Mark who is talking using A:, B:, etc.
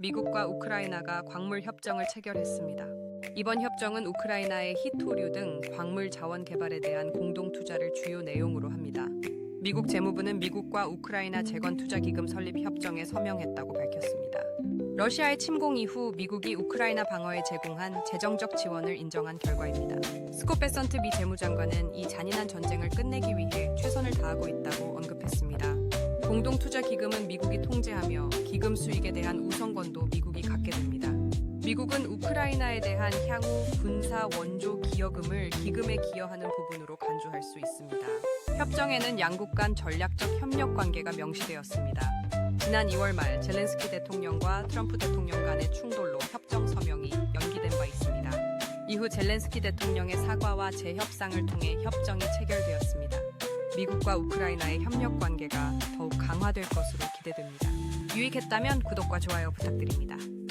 A: 미국과 우크라이나가 광물 협정을 체결했습니다. 이번 협정은 우크라이나의 히토류 등 광물 자원 개발에 대한 공동 투자를 주요 내용으로 합니다. 미국 재무부는 미국과 우크라이나 재건 투자 기금 설립 협정에 서명했다고 밝혔습니다. 러시아의 침공 이후 미국이 우크라이나 방어에 제공한 재정적 지원을 인정한 결과입니다. 스콧 베선트 미 재무장관은 이 잔인한 전쟁을 끝내기 위해 최선을 다하고 있다고 언급했습니다. 공동 투자 기금은 미국이 통제하며 기금 수익에 대한 우선권도 미국이 갖게 됩니다. 미국은 우크라이나에 대한 향후 군사 원조 기여금을 기금에 기여하는 부분으로 간주할 수 있습니다. 협정에는 양국 간 전략적 협력 관계가 명시되었습니다. 지난 2월 말 젤렌스키 대통령과 트럼프 대통령 간의 충돌로 협정 서명이 연기된 바 있습니다. 이후 젤렌스키 대통령의 사과와 재협상을 통해 협정이 체결되었습니다. 미국과 우크라이나의 협력 관계가 강화될 것으로 기대됩니다. 유익했다면 구독과 좋아요 부탁드립니다.